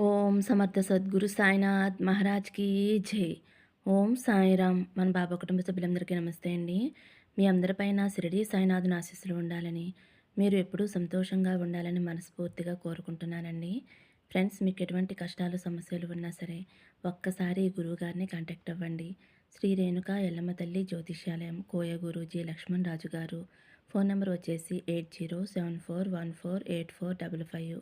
ఓం సమర్థ సద్గురు సాయినాథ్ మహారాజ్కి జై. ఓం సాయిరామ్. మన బాబా కుటుంబ సభ్యులందరికీ నమస్తే అండి. మీ అందరిపైన షిరిడి సాయినాథుని ఆశీస్సులు ఉండాలని మీరు ఎప్పుడూ సంతోషంగా ఉండాలని మనస్ఫూర్తిగా కోరుకుంటున్నానండి. ఫ్రెండ్స్ మీకు ఎటువంటి కష్టాలు సమస్యలు ఉన్నా సరే ఒక్కసారి ఈ గురువుగారిని కాంటాక్ట్ అవ్వండి. శ్రీ రేణుక ఎల్లమ్మ తల్లి జ్యోతిష్యాలయం కోయ గురూజీ లక్ష్మణ్ రాజు గారు. ఫోన్ నెంబర్ వచ్చేసి eight zero seven four one four eight four double five.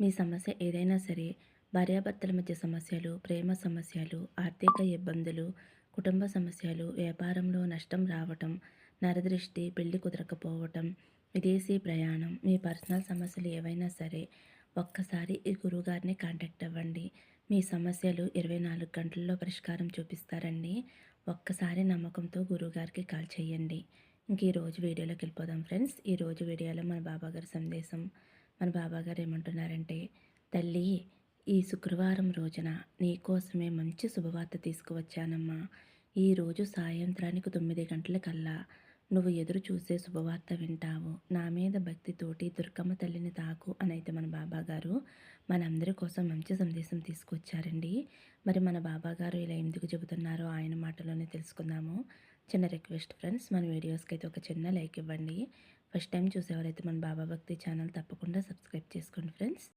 మీ సమస్య ఏదైనా సరే భార్యాభర్తల మధ్య సమస్యలు ప్రేమ సమస్యలు ఆర్థిక ఇబ్బందులు కుటుంబ సమస్యలు వ్యాపారంలో నష్టం రావటం నరదృష్టి పెళ్ళి కుదరకపోవటం విదేశీ ప్రయాణం మీ పర్సనల్ సమస్యలు ఏవైనా సరే ఒక్కసారి ఈ గురువుగారిని కాంటాక్ట్ అవ్వండి. మీ సమస్యలు ఇరవై నాలుగు గంటల్లో పరిష్కారం చూపిస్తారండి. ఒక్కసారి నమ్మకంతో గురువుగారికి కాల్ చేయండి. ఇంక ఈరోజు వీడియోలోకి వెళ్ళిపోదాం ఫ్రెండ్స్. ఈరోజు వీడియోలో మన బాబాగారి సందేశం. మన బాబాగారు ఏమంటున్నారంటే తల్లి ఈ శుక్రవారం రోజున నీకోసమే మంచి శుభవార్త తీసుకువచ్చానమ్మా. ఈరోజు సాయంత్రానికి తొమ్మిది గంటలకల్లా నువ్వు ఎదురు చూసే శుభవార్త వింటావు. నా మీద భక్తితోటి దుర్గమ్మ తల్లిని తాకు అని అయితే మన బాబాగారు మనందరి కోసం మంచి సందేశం తీసుకొచ్చారండి. మరి మన బాబాగారు ఇలా ఎందుకు చెబుతున్నారో ఆయన మాటలోనే తెలుసుకుందాము. చిన్న రిక్వెస్ట్ ఫ్రెండ్స్ మన వీడియోస్కి అయితే ఒక చిన్న లైక్ ఇవ్వండి. ఫస్ట్ టైం చూసేవారైతే మన బాబా భక్తి ఛానల్ తప్పకుండా సబ్స్క్రైబ్ చేసుకోండి ఫ్రెండ్స్.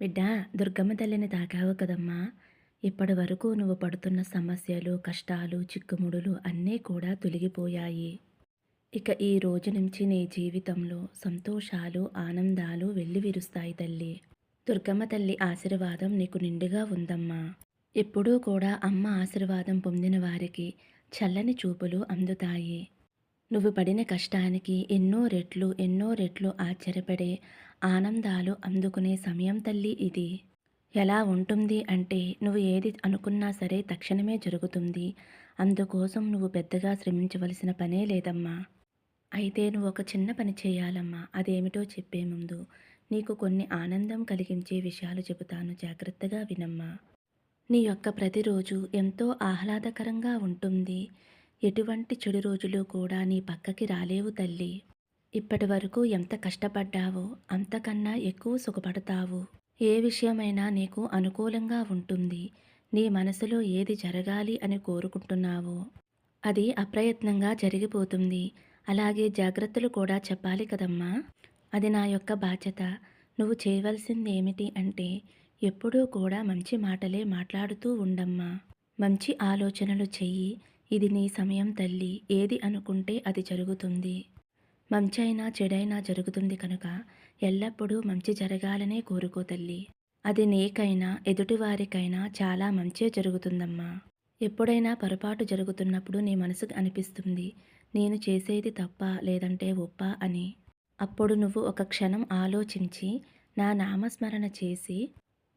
బిడ్డ దుర్గమ్మ తల్లిని తాకావు కదమ్మా. ఇప్పటి వరకు నువ్వు పడుతున్న సమస్యలు కష్టాలు చిక్కుముడులు అన్నీ కూడా తొలగిపోయాయి. ఇక ఈ రోజు నుంచి నీ జీవితంలో సంతోషాలు ఆనందాలు విరుస్తాయి తల్లి. దుర్గమ్మ తల్లి ఆశీర్వాదం నీకు నిండుగా ఉందమ్మా. ఎప్పుడూ కూడా అమ్మ ఆశీర్వాదం పొందిన వారికి చల్లని చూపులు అందుతాయి. నువ్వు పడిన కష్టానికి ఎన్నో రెట్లు ఎన్నో రెట్లు ఆశ్చర్యపడే ఆనందాలు అందుకునే సమయం తల్లి ఇది. ఎలా ఉంటుంది అంటే నువ్వు ఏది అనుకున్నా సరే తక్షణమే జరుగుతుంది. అందుకోసం నువ్వు పెద్దగా శ్రమించవలసిన పనే లేదమ్మా. అయితే నువ్వు ఒక చిన్న పని చేయాలమ్మా. అదేమిటో చెప్పే ముందు నీకు కొన్ని ఆనందం కలిగించే విషయాలు చెబుతాను. జాగ్రత్తగా వినమ్మా. నీ యొక్క ప్రతిరోజు ఎంతో ఆహ్లాదకరంగా ఉంటుంది. ఎటువంటి చెడు రోజులు కూడా నీ పక్కకి రాలేవు తల్లి. ఇప్పటి వరకు ఎంత కష్టపడ్డావో అంతకన్నా ఎక్కువ సుఖపడతావు. ఏ విషయమైనా నీకు అనుకూలంగా ఉంటుంది. నీ మనసులో ఏది జరగాలి అని కోరుకుంటున్నావో అది అప్రయత్నంగా జరిగిపోతుంది. అలాగే జాగ్రత్తలు కూడా చెప్పాలి కదమ్మా. అది నా యొక్క బాధ్యత. నువ్వు చేయవలసింది ఏమిటి అంటే ఎప్పుడూ కూడా మంచి మాటలే మాట్లాడుతూ ఉండమ్మా. మంచి ఆలోచనలు చెయ్యి. ఇది నీ సమయం తల్లి. ఏది అనుకుంటే అది జరుగుతుంది. మంచైనా చెడైనా జరుగుతుంది కనుక ఎల్లప్పుడూ మంచి జరగాలనే కోరుకో తల్లి. అది నీకైనా ఎదుటివారికైనా చాలా మంచే జరుగుతుందమ్మా. ఎప్పుడైనా పొరపాటు జరుగుతున్నప్పుడు నీ మనసుకు అనిపిస్తుంది నేను చేసేది తప్ప లేదంటే ఒప్ప అని. అప్పుడు నువ్వు ఒక క్షణం ఆలోచించి నా నామస్మరణ చేసి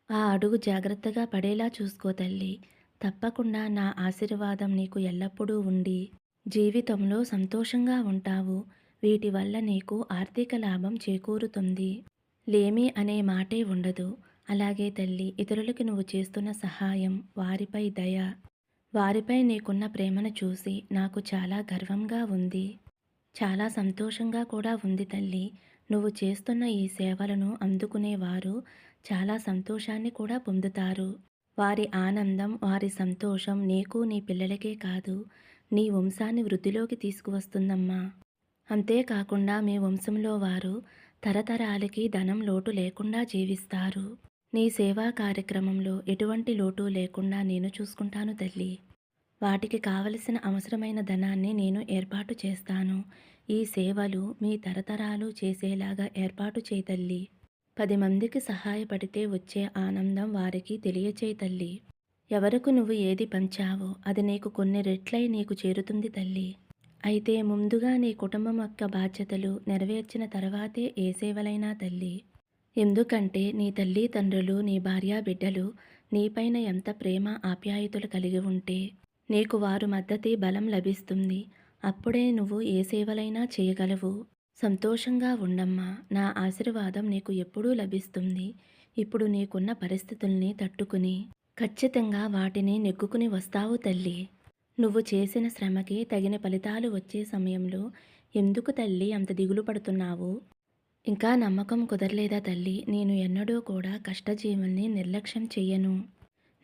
ఆ అడుగు జాగ్రత్తగా పడేలా చూసుకో తల్లి. తప్పకుండా నా ఆశీర్వాదం నీకు ఎల్లప్పుడూ ఉండి జీవితంలో సంతోషంగా ఉంటావు. వీటి వల్ల నీకు ఆర్థిక లాభం చేకూరుతుంది. లేమి అనే మాటే ఉండదు. అలాగే తల్లి ఇతరులకి నువ్వు చేస్తున్న సహాయం వారిపై దయ వారిపై నీకున్న ప్రేమను చూసి నాకు చాలా గర్వంగా ఉంది. చాలా సంతోషంగా కూడా ఉంది తల్లి. నువ్వు చేస్తున్న ఈ సేవలను అందుకునేవారు చాలా సంతోషాన్ని కూడా పొందుతారు. వారి ఆనందం వారి సంతోషం నీకు నీ పిల్లలకే కాదు. నీ వంశాన్ని వృద్ధిలోకి తీసుకువస్తుందమ్మా. అంతేకాకుండా మీ వంశంలో వారు తరతరాలకి ధనం లోటు లేకుండా జీవిస్తారు. నీ సేవా కార్యక్రమంలో ఎటువంటి లోటు లేకుండా నేను చూసుకుంటాను తల్లి. వాటికి కావలసిన అవసరమైన ధనాన్ని నేను ఏర్పాటు చేస్తాను. ఈ సేవలు మీ తరతరాలు చేసేలాగా ఏర్పాటు చేయతల్లి పది మందికి సహాయపడితే వచ్చే ఆనందం వారికి తెలియచేయ తల్లి. ఎవరకు నువ్వు ఏది పంచావో అది నీకు కొన్ని రెట్లై నీకు చేరుతుంది తల్లి. అయితే ముందుగా నీ కుటుంబం యొక్క బాధ్యతలు నెరవేర్చిన తర్వాతే ఏ సేవలైనా తల్లి. ఎందుకంటే నీ తల్లి తండ్రులు నీ భార్యా బిడ్డలు నీపైన ఎంత ప్రేమ ఆప్యాయతలు కలిగి ఉంటే నీకు వారు మద్దతి బలం లభిస్తుంది. అప్పుడే నువ్వు ఏ సేవలైనా చేయగలవు. సంతోషంగా ఉండమ్మా నా ఆశీర్వాదం నీకు ఎప్పుడూ లభిస్తుంది. ఇప్పుడు నీకున్న పరిస్థితుల్ని తట్టుకుని ఖచ్చితంగా వాటిని నెగ్గుకుని వస్తావు తల్లి. నువ్వు చేసిన శ్రమకి తగిన ఫలితాలు వచ్చే సమయంలో ఎందుకు తల్లి అంత దిగులు పడుతున్నావు? ఇంకా నమ్మకం కుదరలేదా తల్లి? నేను ఎన్నడూ కూడా కష్టజీవుల్ని నిర్లక్ష్యం చెయ్యను.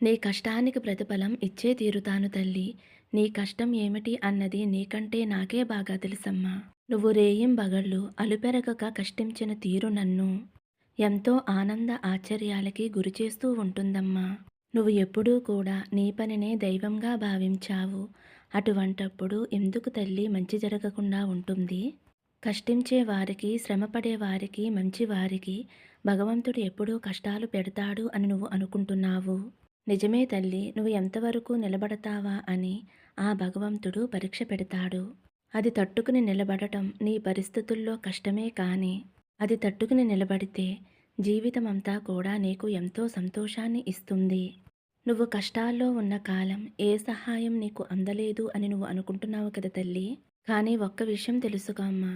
నీ కష్టానికి ప్రతిఫలం ఇచ్చే తీరుతాను తల్లి. నీ కష్టం ఏమిటి అన్నది నీకంటే నాకే బాగా తెలుసమ్మా. నువ్వు రేయిం బగళ్ళు అలుపెరగక కష్టించిన తీరు నన్ను ఎంతో ఆనంద ఆశ్చర్యాలకి గురిచేస్తూ ఉంటుందమ్మా. నువ్వు ఎప్పుడూ కూడా నీ పనినే దైవంగా భావించావు. అటువంటప్పుడు ఎందుకు తల్లి మంచి జరగకుండా ఉంటుంది? కష్టించే వారికి శ్రమపడే వారికి మంచి వారికి భగవంతుడు ఎప్పుడూ కష్టాలు పెడతాడు అని నువ్వు అనుకుంటున్నావు. నిజమే తల్లి నువ్వు ఎంతవరకు నిలబడతావా అని ఆ భగవంతుడు పరీక్ష పెడతాడు. అది తట్టుకుని నిలబడటం నీ పరిస్థితుల్లో కష్టమే కానీ అది తట్టుకుని నిలబడితే జీవితమంతా కూడా నీకు ఎంతో సంతోషాన్ని ఇస్తుంది. నువ్వు కష్టాల్లో ఉన్న కాలం ఏ సహాయం నీకు అందలేదు అని నువ్వు అనుకుంటున్నావు కదా తల్లి? కానీ ఒక్క విషయం తెలుసుకో అమ్మా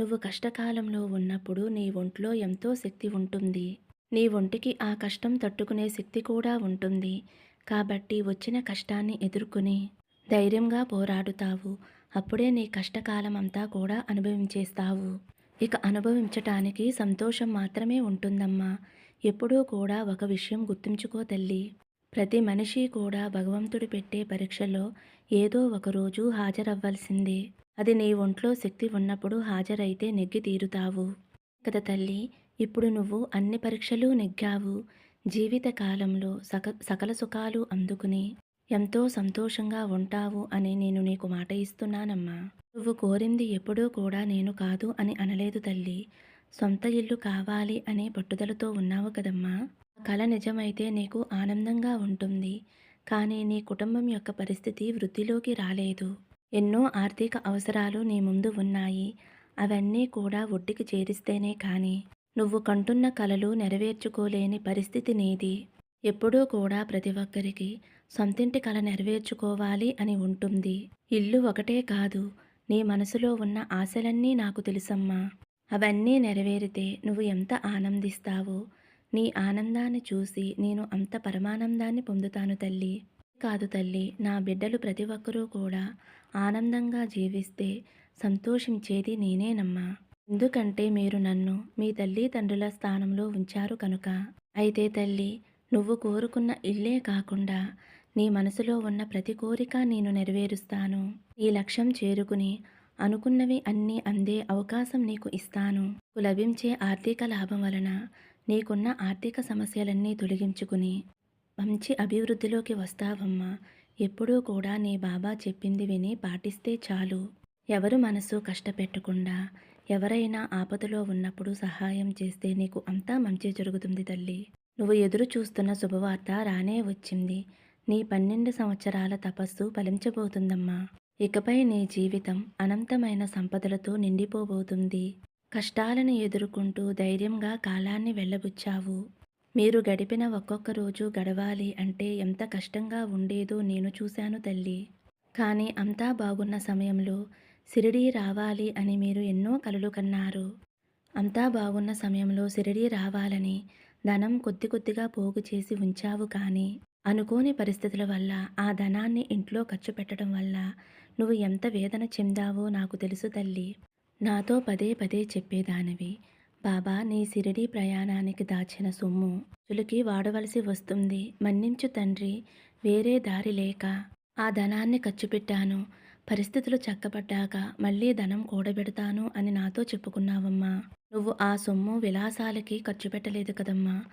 నువ్వు కష్టకాలంలో ఉన్నప్పుడు నీ ఒంట్లో ఎంతో శక్తి ఉంటుంది. నీ ఒంటికి ఆ కష్టం తట్టుకునే శక్తి కూడా ఉంటుంది. కాబట్టి వచ్చిన కష్టాన్ని ఎదుర్కొని ధైర్యంగా పోరాడుతావు. అప్పుడే నీ కష్టకాలం అంతా కూడా అనుభవించేస్తావు. ఇక అనుభవించటానికి సంతోషం మాత్రమే ఉంటుందమ్మా. ఎప్పుడూ కూడా ఒక విషయం గుర్తుంచుకో తల్లి. ప్రతి మనిషి కూడా భగవంతుడు పెట్టే పరీక్షలో ఏదో ఒకరోజు హాజరవ్వాల్సిందే. అది నీ ఒంట్లో శక్తి ఉన్నప్పుడు హాజరైతే నెగ్గి తీరుతావు. కదా తల్లి ఇప్పుడు నువ్వు అన్ని పరీక్షలు నెగ్గావు. జీవితకాలంలో సక సకల సుఖాలు అందుకుని ఎంతో సంతోషంగా ఉంటావు అని నేను నీకు మాట ఇస్తున్నానమ్మా. నువ్వు కోరింది ఎప్పుడూ కూడా నేను కాదు అని అనలేదు తల్లి. సొంత ఇల్లు కావాలి అనే పట్టుదలతో ఉన్నావు కదమ్మా. కల కళ నిజమైతే నీకు ఆనందంగా ఉంటుంది. కానీ నీ కుటుంబం యొక్క పరిస్థితి వృద్ధిలోకి రాలేదు. ఎన్నో ఆర్థిక అవసరాలు నీ ముందు ఉన్నాయి. అవన్నీ కూడా ఒడ్డుకి చేరిస్తేనే కానీ నువ్వు కంటున్న కలలు నెరవేర్చుకోలేని పరిస్థితి నీది. ఎప్పుడూ కూడా ప్రతి ఒక్కరికి సొంతింటి కల నెరవేర్చుకోవాలి అని ఉంటుంది. ఇల్లు ఒకటే కాదు నీ మనసులో ఉన్న ఆశలన్నీ నాకు తెలుసమ్మా. అవన్నీ నెరవేరితే నువ్వు ఎంత ఆనందిస్తావో నీ ఆనందాన్ని చూసి నేను అంత పరమానందాన్ని పొందుతాను తల్లి. కాదు తల్లి నా బిడ్డలు ప్రతి ఒక్కరూ కూడా ఆనందంగా జీవిస్తే సంతోషించేది నేనేనమ్మా. ఎందుకంటే మీరు నన్ను మీ తల్లి తండ్రుల స్థానంలో ఉంచారు కనుక. అయితే తల్లి నువ్వు కోరుకున్న ఇల్లే కాకుండా నీ మనసులో ఉన్న ప్రతి కోరిక నేను నెరవేరుస్తాను. ఈ లక్ష్యం చేరుకుని అనుకున్నవి అన్నీ అందే అవకాశం నీకు ఇస్తాను. లభించే ఆర్థిక లాభం వలన నీకున్న ఆర్థిక సమస్యలన్నీ తొలగించుకుని మంచి అభివృద్ధిలోకి వస్తావమ్మా. ఎప్పుడూ కూడా నీ బాబా చెప్పింది విని పాటిస్తే చాలు. ఎవరు మనసు కష్టపెట్టకుండా ఎవరైనా ఆపదలో ఉన్నప్పుడు సహాయం చేస్తే నీకు అంతా మంచి జరుగుతుంది తల్లి. నువ్వు ఎదురు చూస్తున్న శుభవార్త రానే వచ్చింది. నీ పన్నెండు సంవత్సరాల తపస్సు ఫలించబోతుందమ్మా. ఇకపై నీ జీవితం అనంతమైన సంపదలతో నిండిపోబోతుంది. కష్టాలను ఎదుర్కొంటూ ధైర్యంగా కాలాన్ని వెళ్ళబుచ్చావు. మీరు గడిపిన ఒక్కొక్క రోజు గడవాలి అంటే ఎంత కష్టంగా ఉండేదో నేను చూశాను తల్లి. కానీ అంతా బాగున్న సమయంలో సిరిడి రావాలి అని మీరు ఎన్నో కలలు కన్నారు. అంతా బాగున్న సమయంలో సిరిడి రావాలని ధనం కొద్ది కొద్దిగా పోగు చేసి ఉంచావు కానీ అనుకోని పరిస్థితుల వల్ల ఆ ధనాన్ని ఇంట్లో ఖర్చు పెట్టడం వల్ల నువ్వు ఎంత వేదన చెందావో నాకు తెలుసు తల్లి. నాతో పదే పదే చెప్పేదానివి. బాబా నీ సిరిడి ప్రయాణానికి దాచిన సొమ్ము చులికి వాడవలసి వస్తుంది. మన్నించు తండ్రి వేరే దారి లేక ఆ ధనాన్ని ఖర్చు పెట్టాను. పరిస్థితులు చక్కబడ్డాక మళ్ళీ ధనం కూడబెడతాను అని నాతో చెప్పుకున్నావమ్మా. నువ్వు ఆ సొమ్ము విలాసాలకి ఖర్చు పెట్టలేదు కదమ్మా.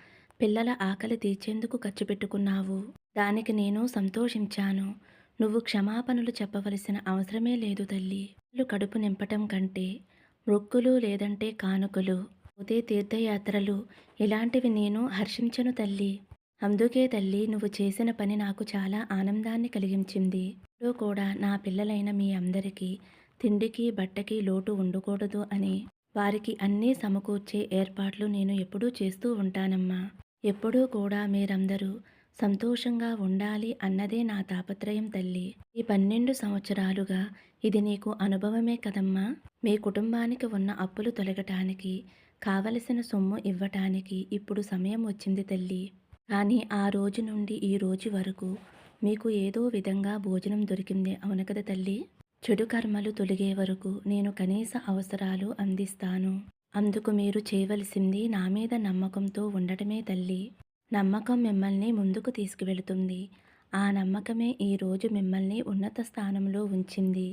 పిల్లల ఆకలి తీర్చేందుకు ఖర్చు పెట్టుకున్నావు. దానికి నేను సంతోషించాను. నువ్వు క్షమాపణలు చెప్పవలసిన అవసరమే లేదు తల్లి. కడుపు నింపటం కంటే మొక్కులు లేదంటే కానుకలు పోతే తీర్థయాత్రలు ఇలాంటివి నేను హర్షించను తల్లి. అందుకే తల్లి నువ్వు చేసిన పని నాకు చాలా ఆనందాన్ని కలిగించింది. ఇప్పుడు కూడా నా పిల్లలైన మీ అందరికీ తిండికి బట్టకి లోటు ఉండకూడదు అని వారికి అన్నీ సమకూర్చే ఏర్పాట్లు నేను ఎప్పుడూ చేస్తూ ఉంటానమ్మా. ఎప్పుడూ కూడా మీరందరూ సంతోషంగా ఉండాలి అన్నదే నా తాపత్రయం తల్లి. ఈ పన్నెండు సంవత్సరాలుగా ఇది నీకు అనుభవమే కదమ్మా. మీ కుటుంబానికి ఉన్న అప్పులు తొలగటానికి కావలసిన సొమ్ము ఇవ్వటానికి ఇప్పుడు సమయం వచ్చింది తల్లి. కానీ ఆ రోజు నుండి ఈ రోజు వరకు మీకు ఏదో విధంగా భోజనం దొరికింది అవును కదా తల్లి? చెడు కర్మలు తొలగే వరకు నేను కనీస అవసరాలు అందిస్తాను. అందుకు మీరు చేయవలసింది నా మీద నమ్మకంతో ఉండటమే తల్లి. నమ్మకం మిమ్మల్ని ముందుకు తీసుకువెళుతుంది. ఆ నమ్మకమే ఈరోజు మిమ్మల్ని ఉన్నత స్థానంలో ఉంచింది.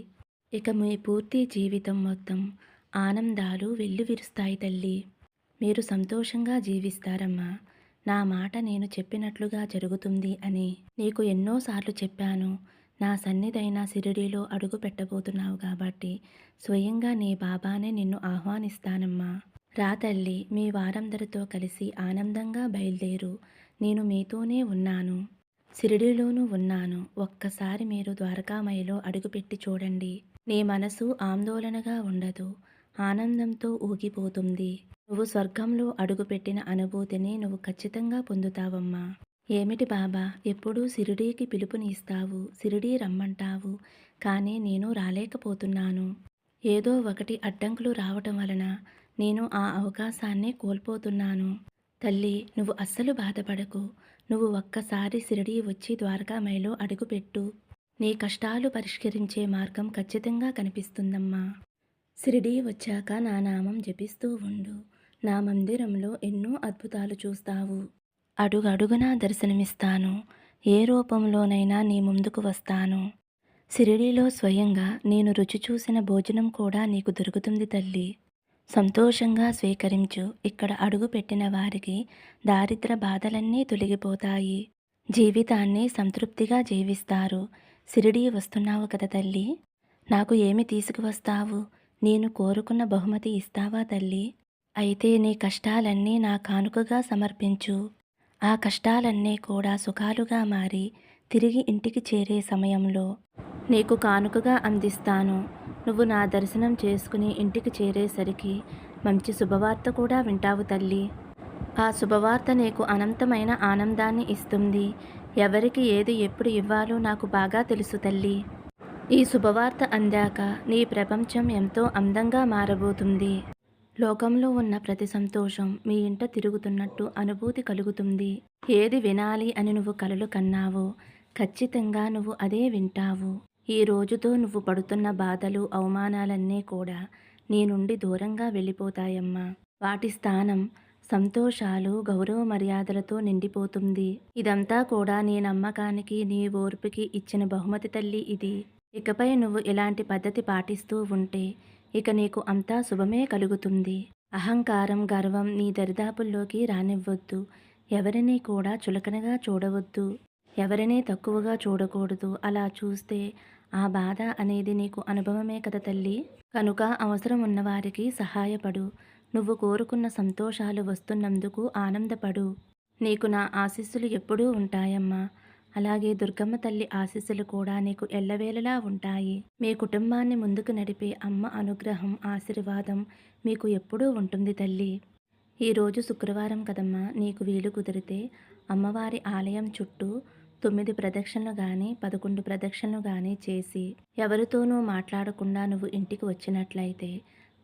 ఇక మీ పూర్తి జీవితం మొత్తం ఆనందాలు వెల్లువిరుస్తాయి తల్లి. మీరు సంతోషంగా జీవిస్తారమ్మా. నా మాట నేను చెప్పినట్లుగా జరుగుతుంది అని నీకు ఎన్నోసార్లు చెప్పాను. నా సన్నిధైన సిరిడిలో అడుగు పెట్టబోతున్నావు కాబట్టి స్వయంగా నీ బాబానే నిన్ను ఆహ్వానిస్తానమ్మా. రా తల్లి మీ వారందరితో కలిసి ఆనందంగా బయలుదేరు. నేను మీతోనే ఉన్నాను. సిరిడిలోనూ ఉన్నాను. ఒక్కసారి మీరు ద్వారకామయిలో అడుగుపెట్టి చూడండి. నీ మనసు ఆందోళనగా ఉండదు. ఆనందంతో ఊగిపోతుంది. నువ్వు స్వర్గంలో అడుగుపెట్టిన అనుభూతిని నువ్వు ఖచ్చితంగా పొందుతావమ్మా. ఏమిటి బాబా ఎప్పుడూ సిరిడీకి పిలుపునిస్తావు సిరిడీ రమ్మంటావు కానీ నేను రాలేకపోతున్నాను. ఏదో ఒకటి అడ్డంకులు రావటం వలన నేను ఆ అవకాశాన్ని కోల్పోతున్నాను. తల్లి నువ్వు అస్సలు బాధపడకు. నువ్వు ఒక్కసారి సిరిడీ వచ్చి ద్వారకామైలో అడుగుపెట్టు. నీ కష్టాలు పరిష్కరించే మార్గం ఖచ్చితంగా కనిపిస్తుందమ్మా. సిరిడీ వచ్చాక నా నామం జపిస్తూ ఉండు. నా మందిరంలో ఎన్నో అద్భుతాలు చూస్తావు. అడుగడుగునా దర్శనమిస్తాను. ఏ రూపంలోనైనా నీ ముందుకు వస్తాను. సిరిడీలో స్వయంగా నేను రుచి చూసిన భోజనం కూడా నీకు దొరుకుతుంది తల్లి. సంతోషంగా స్వీకరించు. ఇక్కడ అడుగు పెట్టిన వారికి దారిద్ర బాధలన్నీ తొలగిపోతాయి. జీవితాన్ని సంతృప్తిగా జీవిస్తారు. సిరిడీ వస్తున్నావు కదా తల్లి. నాకు ఏమి తీసుకువస్తావు? నేను కోరుకున్న బహుమతి ఇస్తావా తల్లి? అయితే నీ కష్టాలన్నీ నా కానుకగా సమర్పించు. ఆ కష్టాలన్నీ కూడా సుఖాలుగా మారి తిరిగి ఇంటికి చేరే సమయంలో నీకు కానుకగా అందిస్తాను. నువ్వు నా దర్శనం చేసుకుని ఇంటికి చేరేసరికి మంచి శుభవార్త కూడా వింటావు తల్లి. ఆ శుభవార్త నీకు అనంతమైన ఆనందాన్ని ఇస్తుంది. ఎవరికి ఏది ఎప్పుడు ఇవ్వాలో నాకు బాగా తెలుసు తల్లి. ఈ శుభవార్త అందాక నీ ప్రపంచం ఎంతో అందంగా మారబోతుంది. లోకంలో ఉన్న ప్రతి సంతోషం మీ ఇంట తిరుగుతున్నట్టు అనుభూతి కలుగుతుంది. ఏది వినాలి అని నువ్వు కలలు కన్నావో ఖచ్చితంగా నువ్వు అదే వింటావు. ఈ రోజుతో నువ్వు పడుతున్న బాధలు అవమానాలన్నీ కూడా నీ నుండి దూరంగా వెళ్ళిపోతాయమ్మా. వాటి స్థానం సంతోషాలు గౌరవ మర్యాదలతో నిండిపోతుంది. ఇదంతా కూడా నీ నమ్మకానికి నీ ఓర్పుకి ఇచ్చిన బహుమతి తల్లి ఇది. ఇకపై నువ్వు ఇలాంటి పద్ధతి పాటిస్తూ ఉంటే ఇక నీకు అంతా శుభమే కలుగుతుంది. అహంకారం గర్వం నీ దరిదాపుల్లోకి రానివ్వద్దు. ఎవరిని కూడా చులకనగా చూడవద్దు. ఎవరినీ తక్కువగా చూడకూడదు. అలా చూస్తే ఆ బాధ అనేది నీకు అనుభవమే కదా తల్లి? కనుక అవసరం ఉన్నవారికి సహాయపడు. నువ్వు కోరుకున్న సంతోషాలు వస్తున్నందుకు ఆనందపడు. నీకు నా ఆశీస్సులు ఎప్పుడూ ఉంటాయమ్మా. అలాగే దుర్గమ్మ తల్లి ఆశీస్సులు కూడా నీకు ఎల్లవేళలా ఉంటాయి. మీ కుటుంబాన్ని ముందుకు నడిపే అమ్మ అనుగ్రహం ఆశీర్వాదం మీకు ఎప్పుడూ ఉంటుంది తల్లి. ఈరోజు శుక్రవారం కదమ్మా నీకు వీలు కుదిరితే అమ్మవారి ఆలయం చుట్టూ తొమ్మిది ప్రదక్షిణలు కానీ పదకొండు ప్రదక్షిణలు కానీ చేసి ఎవరితోనూ మాట్లాడకుండా నువ్వు ఇంటికి వచ్చినట్లయితే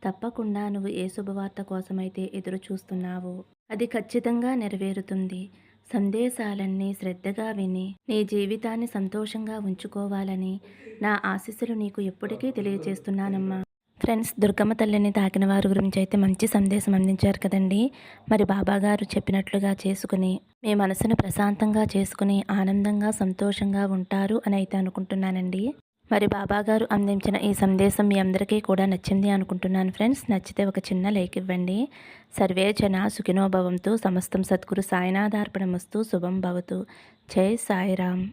తప్పకుండా నువ్వు ఏ శుభవార్త కోసమైతే ఎదురు చూస్తున్నావో అది ఖచ్చితంగా నెరవేరుతుంది. సందేశాలన్నీ శ్రద్ధగా విని నీ జీవితాన్ని సంతోషంగా ఉంచుకోవాలని నా ఆశీస్సులు నీకు ఎప్పటికీ తెలియజేస్తున్నానమ్మా. ఫ్రెండ్స్ దుర్గమ్మ తల్లిని తాకిన వారి గురించి అయితే మంచి సందేశం అందించారు కదండి. మరి బాబాగారు చెప్పినట్లుగా చేసుకుని మీ మనసును ప్రశాంతంగా చేసుకుని ఆనందంగా సంతోషంగా ఉంటారు అని అయితే అనుకుంటున్నానండి. మరి బాబాగారు అందించిన ఈ సందేశం మీ అందరికీ కూడా నచ్చింది అనుకుంటున్నాను ఫ్రెండ్స్. నచ్చితే ఒక చిన్న లైక్ ఇవ్వండి. సర్వే జన సుఖినోభవంతో సమస్తం సద్గురు సాయినాథార్పణమస్తు. శుభం భవతు. జై సాయిరామ్.